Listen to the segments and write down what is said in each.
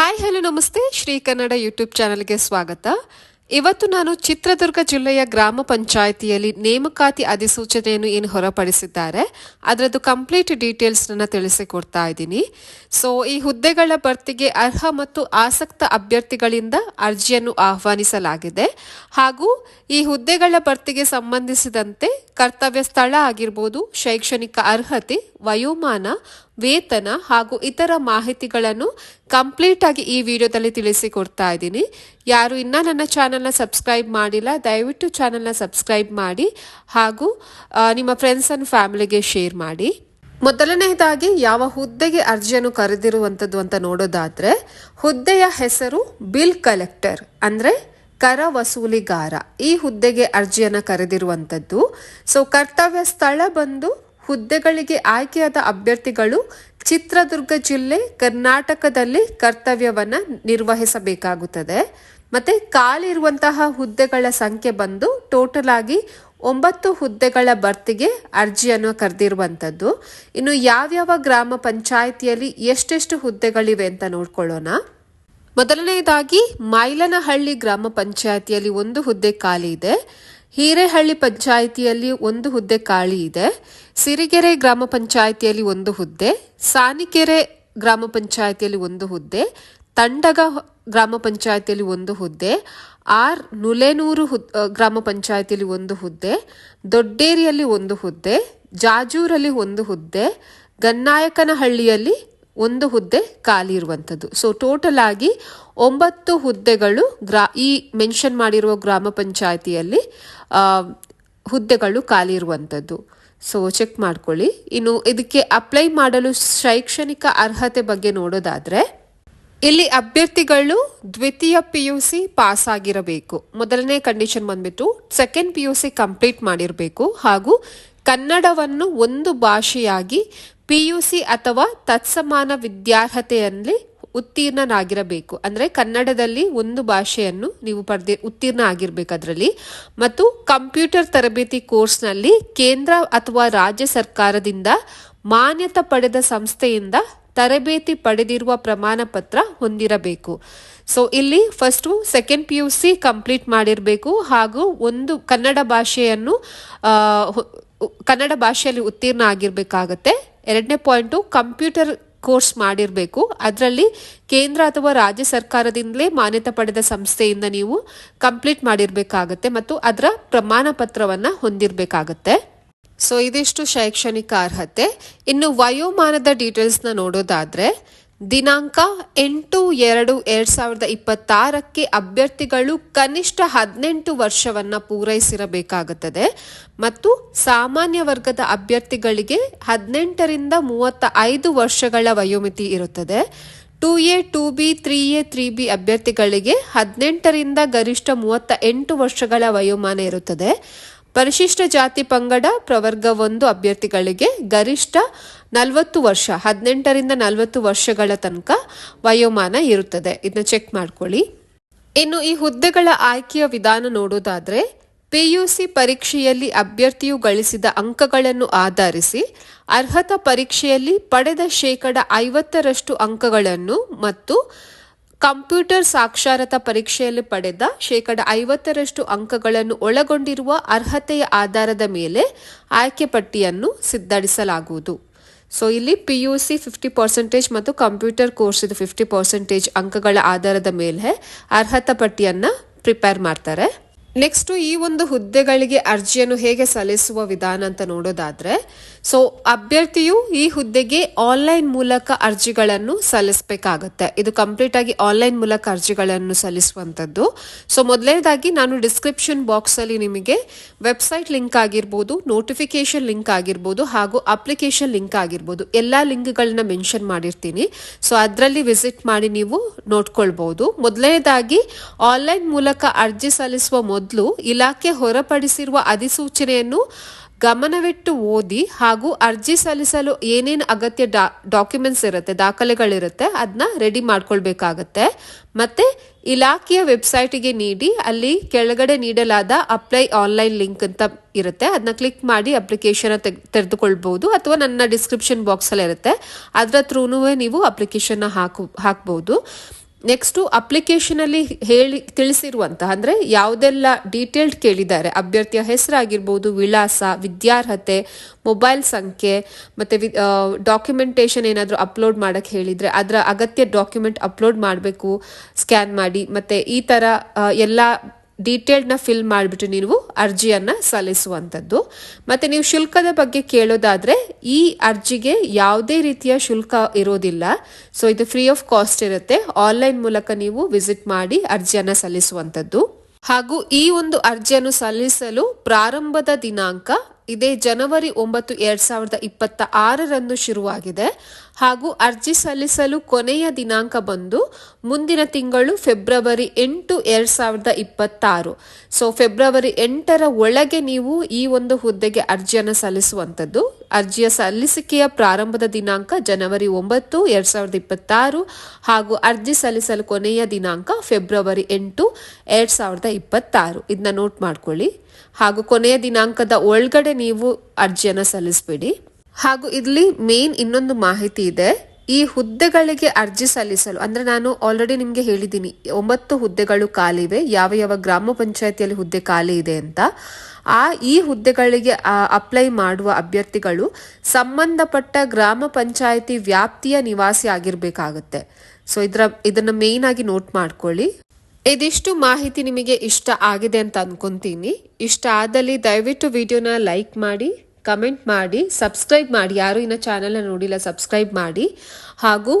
Hi, hello, ನಮಸ್ತೆ. Shri Kannada YouTube ಚಾನಲ್ಗೆ ಸ್ವಾಗತ. ಇವತ್ತು ನಾನು ಚಿತ್ರದುರ್ಗ ಜಿಲ್ಲೆಯ ಗ್ರಾಮ ಪಂಚಾಯಿತಿಯಲ್ಲಿ ನೇಮಕಾತಿ ಅಧಿಸೂಚನೆಯನ್ನು ಏನು ಹೊರಪಡಿಸಿದ್ದಾರೆ, ಅದರದ್ದು ಕಂಪ್ಲೀಟ್ ಡೀಟೇಲ್ಸ್ನ ತಿಳಿಸಿಕೊಡ್ತಾ ಇದ್ದೀನಿ. ಸೊ, ಈ ಹುದ್ದೆಗಳ ಭರ್ತಿಗೆ ಅರ್ಹ ಮತ್ತು ಆಸಕ್ತ ಅಭ್ಯರ್ಥಿಗಳಿಂದ ಅರ್ಜಿಯನ್ನು ಆಹ್ವಾನಿಸಲಾಗಿದೆ. ಹಾಗೂ ಈ ಹುದ್ದೆಗಳ ಭರ್ತಿಗೆ ಸಂಬಂಧಿಸಿದಂತೆ ಕರ್ತವ್ಯ ಸ್ಥಳ ಆಗಿರ್ಬೋದು, ಶೈಕ್ಷಣಿಕ ಅರ್ಹತೆ, ವಯೋಮಾನ ವೇತನ ಹಾಗೂ ಇತರ ಮಾಹಿತಿಗಳನ್ನು ಕಂಪ್ಲೀಟ್ ಆಗಿ ಈ ವಿಡಿಯೋದಲ್ಲಿ ತಿಳಿಸಿಕೊಡ್ತಾ ಇದ್ದೀನಿ. ಯಾರು ಇನ್ನ ನನ್ನ ಚಾನಲ್ನ ಸಬ್ಸ್ಕ್ರೈಬ್ ಮಾಡಿಲ್ಲ, ದಯವಿಟ್ಟು ಚಾನಲ್ನ ಸಬ್ಸ್ಕ್ರೈಬ್ ಮಾಡಿ ಹಾಗೂ ನಿಮ್ಮ ಫ್ರೆಂಡ್ಸ್ ಅಂಡ್ ಫ್ಯಾಮಿಲಿಗೆ ಶೇರ್ ಮಾಡಿ. ಮೊದಲನೆಯದಾಗಿ ಯಾವ ಹುದ್ದೆಗೆ ಅರ್ಜಿಯನ್ನು ಕರೆದಿರುವಂಥದ್ದು ಅಂತ ನೋಡೋದಾದ್ರೆ, ಹುದ್ದೆಯ ಹೆಸರು ಬಿಲ್ ಕಲೆಕ್ಟರ್ ಅಂದ್ರೆ ಕರ ವಸೂಲಿಗಾರ. ಈ ಹುದ್ದೆಗೆ ಅರ್ಜಿಯನ್ನು ಕರೆದಿರುವಂಥದ್ದು ಸೊ ಕರ್ತವ್ಯ ಸ್ಥಳ ಬಂದು ಹುದ್ದೆಗಳಿಗೆ ಆಯ್ಕೆಯಾದ ಅಭ್ಯರ್ಥಿಗಳು ಚಿತ್ರದುರ್ಗ ಜಿಲ್ಲೆ ಕರ್ನಾಟಕದಲ್ಲಿ ಕರ್ತವ್ಯವನ್ನು ನಿರ್ವಹಿಸಬೇಕಾಗುತ್ತದೆ. ಮತ್ತೆ ಖಾಲಿ ಇರುವಂತಹ ಹುದ್ದೆಗಳ ಸಂಖ್ಯೆ ಬಂದು ಟೋಟಲ್ ಆಗಿ ಒಂಬತ್ತು ಹುದ್ದೆಗಳ ಭರ್ತಿಗೆ ಅರ್ಜಿಯನ್ನು ಕರೆದಿರುವಂಥದ್ದು. ಇನ್ನು ಯಾವ್ಯಾವ ಗ್ರಾಮ ಪಂಚಾಯಿತಿಯಲ್ಲಿ ಎಷ್ಟೆಷ್ಟು ಹುದ್ದೆಗಳಿವೆ ಅಂತ ನೋಡ್ಕೊಳ್ಳೋಣ. ಮೊದಲನೆಯದಾಗಿ ಮೈಲನಹಳ್ಳಿ ಗ್ರಾಮ ಪಂಚಾಯಿತಿಯಲ್ಲಿ ಒಂದು ಹುದ್ದೆ ಖಾಲಿ ಇದೆ. ಹಿರೇಹಳ್ಳಿ ಪಂಚಾಯಿತಿಯಲ್ಲಿ ಒಂದು ಹುದ್ದೆ ಖಾಲಿ ಇದೆ. ಸಿರಿಗೆರೆ ಗ್ರಾಮ ಪಂಚಾಯಿತಿಯಲ್ಲಿ ಒಂದು ಹುದ್ದೆ, ಸಾನಿಕೆರೆ ಗ್ರಾಮ ಪಂಚಾಯಿತಿಯಲ್ಲಿ ಒಂದು ಹುದ್ದೆ, ತಂಡಗ ಗ್ರಾಮ ಪಂಚಾಯಿತಿಯಲ್ಲಿ ಒಂದು ಹುದ್ದೆ, ಆರ್ ನುಲೆನೂರು ಗ್ರಾಮ ಪಂಚಾಯಿತಿಯಲ್ಲಿ ಒಂದು ಹುದ್ದೆ, ದೊಡ್ಡೇರಿಯಲ್ಲಿ ಒಂದು ಹುದ್ದೆ, ಜಾಜೂರಲ್ಲಿ ಒಂದು ಹುದ್ದೆ, ಗನ್ನಾಯಕನಹಳ್ಳಿಯಲ್ಲಿ ಒಂದು ಹುದ್ದೆ ಖಾಲಿ ಇರುವಂಥದ್ದು. ಸೊ ಟೋಟಲ್ ಆಗಿ ಒಂಬತ್ತು ಹುದ್ದೆಗಳು ಗ್ರಾ, ಈ ಮೆನ್ಷನ್ ಮಾಡಿರುವ ಗ್ರಾಮ ಪಂಚಾಯಿತಿಯಲ್ಲಿ ಹುದ್ದೆಗಳು ಖಾಲಿ ಇರುವಂಥದ್ದು. ಸೊ ಚೆಕ್ ಮಾಡ್ಕೊಳ್ಳಿ. ಇನ್ನು ಇದಕ್ಕೆ ಅಪ್ಲೈ ಮಾಡಲು ಶೈಕ್ಷಣಿಕ ಅರ್ಹತೆ ಬಗ್ಗೆ ನೋಡೋದಾದರೆ, ಇಲ್ಲಿ ಅಭ್ಯರ್ಥಿಗಳು ದ್ವಿತೀಯ ಪಿ ಯು ಸಿ ಪಾಸ್ ಆಗಿರಬೇಕು. ಮೊದಲನೇ ಕಂಡೀಷನ್ ಬಂದ್ಬಿಟ್ಟು second P U C complete ಮಾಡಿರಬೇಕು. ಹಾಗೂ ಕನ್ನಡವನ್ನು ಒಂದು ಭಾಷೆಯಾಗಿ ಪಿ ಯು ಸಿ ಅಥವಾ ತತ್ಸಮಾನ ವಿದ್ಯಾರ್ಹತೆಯಲ್ಲಿ ಉತ್ತೀರ್ಣನಾಗಿರಬೇಕು. ಅಂದರೆ ಕನ್ನಡದಲ್ಲಿ ಒಂದು ಭಾಷೆಯನ್ನು ನೀವು ಪಡೆದಿ, ಉತ್ತೀರ್ಣ ಆಗಿರಬೇಕು ಅದರಲ್ಲಿ. ಮತ್ತು ಕಂಪ್ಯೂಟರ್ ತರಬೇತಿ ಕೋರ್ಸ್ನಲ್ಲಿ ಕೇಂದ್ರ ಅಥವಾ ರಾಜ್ಯ ಸರ್ಕಾರದಿಂದ ಮಾನ್ಯತೆ ಪಡೆದ ಸಂಸ್ಥೆಯಿಂದ ತರಬೇತಿ ಪಡೆದಿರುವ ಪ್ರಮಾಣ ಪತ್ರ ಹೊಂದಿರಬೇಕು. ಸೊ ಇಲ್ಲಿ first second P U C complete ಮಾಡಿರಬೇಕು. ಹಾಗೂ ಒಂದು ಕನ್ನಡ ಭಾಷೆಯನ್ನು ಕನ್ನಡ ಭಾಷೆಯಲ್ಲಿ ಉತ್ತೀರ್ಣ ಆಗಿರ್ಬೇಕಾಗತ್ತೆ. ಎರಡನೇ ಪಾಯಿಂಟು ಕಂಪ್ಯೂಟರ್ ಕೋರ್ಸ್ ಮಾಡಿರಬೇಕು. ಅದರಲ್ಲಿ ಕೇಂದ್ರ ಅಥವಾ ರಾಜ್ಯ ಸರ್ಕಾರದಿಂದಲೇ ಮಾನ್ಯತೆ ಪಡೆದ ಸಂಸ್ಥೆಯಿಂದ ನೀವು ಕಂಪ್ಲೀಟ್ ಮಾಡಿರಬೇಕಾಗತ್ತೆ ಮತ್ತು ಅದರ ಪ್ರಮಾಣ ಪತ್ರವನ್ನು ಹೊಂದಿರಬೇಕಾಗತ್ತೆ. ಸೊ ಇದಿಷ್ಟು ಶೈಕ್ಷಣಿಕ ಅರ್ಹತೆ. ಇನ್ನು ವಯೋಮಾನದ ಡೀಟೇಲ್ಸ್ನ ನೋಡೋದಾದ್ರೆ ದಿನಾಂಕ ಎಂಟು ಎರಡು ಎರಡ್ ಸಾವಿರದ ಇಪ್ಪತ್ತಾರಕ್ಕೆ ಅಭ್ಯರ್ಥಿಗಳು ಕನಿಷ್ಠ ಹದಿನೆಂಟು ವರ್ಷವನ್ನು ಪೂರೈಸಿರಬೇಕಾಗುತ್ತದೆ. ಮತ್ತು ಸಾಮಾನ್ಯ ವರ್ಗದ ಅಭ್ಯರ್ಥಿಗಳಿಗೆ ಹದಿನೆಂಟರಿಂದ ಮೂವತ್ತ ಐದು ವರ್ಷಗಳ ವಯೋಮಿತಿ ಇರುತ್ತದೆ. Two A, two B, three A, three B ಅಭ್ಯರ್ಥಿಗಳಿಗೆ ಹದಿನೆಂಟರಿಂದ ಗರಿಷ್ಠ ಮೂವತ್ತ ಎಂಟು ವರ್ಷಗಳ ವಯೋಮಾನ ಇರುತ್ತದೆ. ಪರಿಶಿಷ್ಟ ಜಾತಿ ಪಂಗಡ ಪ್ರವರ್ಗ ಒಂದು ಅಭ್ಯರ್ಥಿಗಳಿಗೆ ಗರಿಷ್ಠ ನಲವತ್ತು ವರ್ಷ, ಹದಿನೆಂಟರಿಂದ ನಲವತ್ತು ವರ್ಷಗಳ ತನಕ ವಯೋಮಾನ ಇರುತ್ತದೆ. ಇದನ್ನ ಚೆಕ್ ಮಾಡ್ಕೊಳ್ಳಿ. ಇನ್ನು ಈ ಹುದ್ದೆಗಳ ಆಯ್ಕೆಯ ವಿಧಾನ ನೋಡೋದಾದ್ರೆ ಪಿಯುಸಿ ಪರೀಕ್ಷೆಯಲ್ಲಿ ಅಭ್ಯರ್ಥಿಯು ಗಳಿಸಿದ ಅಂಕಗಳನ್ನು ಆಧರಿಸಿ ಅರ್ಹತಾ ಪರೀಕ್ಷೆಯಲ್ಲಿ ಪಡೆದ ಶೇಕಡ ಐವತ್ತರಷ್ಟು ಅಂಕಗಳನ್ನು ಮತ್ತು ಕಂಪ್ಯೂಟರ್ ಸಾಕ್ಷರತಾ ಪರೀಕ್ಷೆಯಲ್ಲಿ ಪಡೆದ ಶೇಕಡ ಐವತ್ತರಷ್ಟು ಅಂಕಗಳನ್ನು ಒಳಗೊಂಡಿರುವ ಅರ್ಹತೆಯ ಆಧಾರದ ಮೇಲೆ ಆಯ್ಕೆ ಪಟ್ಟಿಯನ್ನು ಸಿದ್ಧಡಿಸಲಾಗುವುದು. ಸೊ ಇಲ್ಲಿ P U C fifty percentage ಮತ್ತು ಕಂಪ್ಯೂಟರ್ ಕೋರ್ಸ್ ಇದು ಫಿಫ್ಟಿ ಪರ್ಸೆಂಟೇಜ್ ಅಂಕಗಳ ಆಧಾರದ ಮೇಲೆ ಅರ್ಹತಾ ಪಟ್ಟಿಯನ್ನು ಪ್ರಿಪೇರ್ ಮಾಡ್ತಾರೆ. ನೆಕ್ಸ್ಟ್ ಈ ಒಂದು ಹುದ್ದೆಗಳಿಗೆ ಅರ್ಜಿಯನ್ನು ಹೇಗೆ ಸಲ್ಲಿಸುವ ವಿಧಾನ ಅಂತ ನೋಡೋದಾದ್ರೆ, ಸೊ ಅಭ್ಯರ್ಥಿಯು ಈ ಹುದ್ದೆಗೆ ಆನ್ಲೈನ್ ಮೂಲಕ ಅರ್ಜಿಗಳನ್ನು ಸಲ್ಲಿಸಬೇಕಾಗತ್ತೆ. ಇದು ಕಂಪ್ಲೀಟ್ ಆಗಿ ಆನ್ಲೈನ್ ಮೂಲಕ ಅರ್ಜಿಗಳನ್ನು ಸಲ್ಲಿಸುವಂಥದ್ದು. ಸೊ ಮೊದಲನೇದಾಗಿ ನಾನು ಡಿಸ್ಕ್ರಿಪ್ಷನ್ ಬಾಕ್ಸ್ ಅಲ್ಲಿ ನಿಮಗೆ ವೆಬ್ಸೈಟ್ ಲಿಂಕ್ ಆಗಿರ್ಬೋದು ನೋಟಿಫಿಕೇಶನ್ ಲಿಂಕ್ ಆಗಿರ್ಬೋದು, ಹಾಗೂ ಅಪ್ಲಿಕೇಶನ್ ಲಿಂಕ್ ಆಗಿರ್ಬೋದು, ಎಲ್ಲ ಲಿಂಕ್ಗಳನ್ನ ಮೆನ್ಷನ್ ಮಾಡಿರ್ತೀನಿ. ಸೊ ಅದರಲ್ಲಿ ವಿಸಿಟ್ ಮಾಡಿ ನೀವು ನೋಡ್ಕೊಳ್ಬಹುದು ಮೊದಲನೇದಾಗಿ ಆನ್ಲೈನ್ ಮೂಲಕ ಅರ್ಜಿ ಸಲ್ಲಿಸುವ ಮೊದಲು ಇಲಾಖೆ ಹೊರಪಡಿಸಿರುವ ಅಧಿಸೂಚನೆಯನ್ನು ಗಮನವಿಟ್ಟು ಓದಿ ಹಾಗೂ ಅರ್ಜಿ ಸಲ್ಲಿಸಲು ಏನೇನು ಅಗತ್ಯ ಡಾ ಡಾಕ್ಯುಮೆಂಟ್ಸ್ ಇರುತ್ತೆ, ದಾಖಲೆಗಳಿರುತ್ತೆ ಅದನ್ನ ರೆಡಿ ಮಾಡ್ಕೊಳ್ಬೇಕಾಗತ್ತೆ. ಮತ್ತೆ ಇಲಾಖೆಯ ವೆಬ್ಸೈಟಿಗೆ ನೀಡಿ, ಅಲ್ಲಿ ಕೆಳಗಡೆ ನೀಡಲಾದ ಅಪ್ಲೈ ಆನ್ಲೈನ್ ಲಿಂಕ್ ಅಂತ ಇರುತ್ತೆ. ಅದನ್ನ ಕ್ಲಿಕ್ ಮಾಡಿ ಅಪ್ಲಿಕೇಶನ್ ತೆಗೆದುಕೊಳ್ಬಹುದು ಅಥವಾ ನನ್ನ ಡಿಸ್ಕ್ರಿಪ್ಷನ್ ಬಾಕ್ಸ್ ಅಲ್ಲಿ ಇರುತ್ತೆ ಅದರ ಥ್ರೂನೂ ನೀವು ಅಪ್ಲಿಕೇಶನ್ ಹಾಕು ಹಾಕ್ಬಹುದು ನೆಕ್ಸ್ಟು ಅಪ್ಲಿಕೇಶನಲ್ಲಿ ಹೇಳಿ, ತಿಳಿಸಿರುವಂತಹ, ಅಂದರೆ ಯಾವುದೆಲ್ಲ ಡೀಟೇಲ್ಡ್ ಕೇಳಿದ್ದಾರೆ. ಅಭ್ಯರ್ಥಿಯ ಹೆಸರಾಗಿರ್ಬೋದು, ವಿಳಾಸ, ವಿದ್ಯಾರ್ಹತೆ ಮೊಬೈಲ್ ಸಂಖ್ಯೆ, ಮತ್ತು ವಿ ಡಾಕ್ಯುಮೆಂಟೇಷನ್ ಏನಾದರೂ ಅಪ್ಲೋಡ್ ಮಾಡೋಕ್ಕೆ ಹೇಳಿದರೆ ಅದರ ಅಗತ್ಯ ಡಾಕ್ಯುಮೆಂಟ್ ಅಪ್ಲೋಡ್ ಮಾಡಬೇಕು ಸ್ಕ್ಯಾನ್ ಮಾಡಿ, ಮತ್ತು ಈ ಥರ ಎಲ್ಲ ಡೀಟೇಲ್ಡ್ನ ಫಿಲ್ ಮಾಡಿಬಿಟ್ಟು ನೀವು ಅರ್ಜಿಯನ್ನು ಸಲ್ಲಿಸುವಂಥದ್ದು. ಮತ್ತು ನೀವು ಶುಲ್ಕದ ಬಗ್ಗೆ ಕೇಳೋದಾದರೆ, ಈ ಅರ್ಜಿಗೆ ಯಾವುದೇ ರೀತಿಯ ಶುಲ್ಕ ಇರೋದಿಲ್ಲ. ಸೊ ಇದು ಫ್ರೀ ಆಫ್ ಕಾಸ್ಟ್ ಇರುತ್ತೆ. ಆನ್ಲೈನ್ ಮೂಲಕ ನೀವು ವಿಸಿಟ್ ಮಾಡಿ ಅರ್ಜಿಯನ್ನು ಸಲ್ಲಿಸುವಂಥದ್ದು. ಹಾಗೂ ಈ ಒಂದು ಅರ್ಜಿಯನ್ನು ಸಲ್ಲಿಸಲು ಪ್ರಾರಂಭದ ದಿನಾಂಕ ಇದೇ ಜನವರಿ ಒಂಬತ್ತು ಎರಡ್ ಸಾವಿರದ ಇಪ್ಪತ್ತ ಆರರಂದು ಶುರುವಾಗಿದೆ. ಹಾಗೂ ಅರ್ಜಿ ಸಲ್ಲಿಸಲು ಕೊನೆಯ ದಿನಾಂಕ ಬಂದು ಮುಂದಿನ ತಿಂಗಳು ಫೆಬ್ರವರಿ ಎಂಟು ಎರಡ್ ಸಾವಿರದ ಇಪ್ಪತ್ತಾರು. ಸೊ ಫೆಬ್ರವರಿ ಎಂಟರ ಒಳಗೆ ನೀವು ಈ ಒಂದು ಹುದ್ದೆಗೆ ಅರ್ಜಿಯನ್ನು ಸಲ್ಲಿಸುವಂಥದ್ದು. ಅರ್ಜಿಯ ಸಲ್ಲಿಸಿಕೆಯ ಪ್ರಾರಂಭದ ದಿನಾಂಕ ಜನವರಿ ಒಂಬತ್ತು, ಎರಡ್ ಸಾವಿರದ ಇಪ್ಪತ್ತಾರು ಹಾಗೂ ಅರ್ಜಿ ಸಲ್ಲಿಸಲು ಕೊನೆಯ ದಿನಾಂಕ ಫೆಬ್ರವರಿ ಎಂಟು, ಎರಡ್ ಸಾವಿರದ ಇಪ್ಪತ್ತಾರು. ಇದನ್ನ ನೋಟ್ ಮಾಡ್ಕೊಳ್ಳಿ. ಹಾಗೂ ಕೊನೆಯ ದಿನಾಂಕದ ಒಳಗಡೆ ನೀವು ಅರ್ಜಿಯನ್ನು ಸಲ್ಲಿಸಬೇಡಿ. ಹಾಗೂ ಇಲ್ಲಿ ಮೇನ್ ಇನ್ನೊಂದು ಮಾಹಿತಿ ಇದೆ. ಈ ಹುದ್ದೆಗಳಿಗೆ ಅರ್ಜಿ ಸಲ್ಲಿಸಲು, ಅಂದ್ರೆ ನಾನು ಆಲ್ರೆಡಿ ನಿಮಗೆ ಹೇಳಿದ್ದೀನಿ ಒಂಬತ್ತು ಹುದ್ದೆಗಳು ಖಾಲಿ ಇವೆ, ಯಾವ ಯಾವ ಗ್ರಾಮ ಪಂಚಾಯತಿಯಲ್ಲಿ ಹುದ್ದೆ ಖಾಲಿ ಇದೆ ಅಂತ, ಆ ಈ ಹುದ್ದೆಗಳಿಗೆ ಅಪ್ಲೈ ಮಾಡುವ ಅಭ್ಯರ್ಥಿಗಳು ಸಂಬಂಧಪಟ್ಟ ಗ್ರಾಮ ಪಂಚಾಯತಿ ವ್ಯಾಪ್ತಿಯ ನಿವಾಸಿ ಆಗಿರ್ಬೇಕಾಗುತ್ತೆ. ಸೊ ಇದರ, ಇದನ್ನ ಮೇನ್ ಆಗಿ ನೋಟ್ ಮಾಡ್ಕೊಳ್ಳಿ. ಇದಿಷ್ಟು ಮಾಹಿತಿ ನಿಮಗೆ ಇಷ್ಟ ಆಗಿದೆ ಅಂತ ಅನ್ಕೊಂತೀನಿ. ಇಷ್ಟ ಆದಲ್ಲಿ ದಯವಿಟ್ಟು ವಿಡಿಯೋನ ಲೈಕ್ ಮಾಡಿ. ಕಮೆಂಟ್ ಮಾಡಿ, ಸಬ್ಸ್ಕ್ರೈಬ್ ಮಾಡಿ. ಯಾರು ಇನ್ನು ಚಾನಲ್ನ ನೋಡಿಲ್ಲ, ಸಬ್ಸ್ಕ್ರೈಬ್ ಮಾಡಿ. ಹಾಗೂ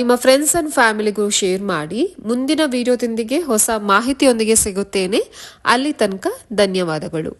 ನಿಮ್ಮ ಫ್ರೆಂಡ್ಸ್ ಆ್ಯಂಡ್ ಫ್ಯಾಮಿಲಿಗೂ ಶೇರ್ ಮಾಡಿ. ಮುಂದಿನ ವಿಡಿಯೋದೊಂದಿಗೆ ಹೊಸ ಮಾಹಿತಿಯೊಂದಿಗೆ ಸಿಗುತ್ತೇನೆ. ಅಲ್ಲಿ ತನಕ ಧನ್ಯವಾದಗಳು.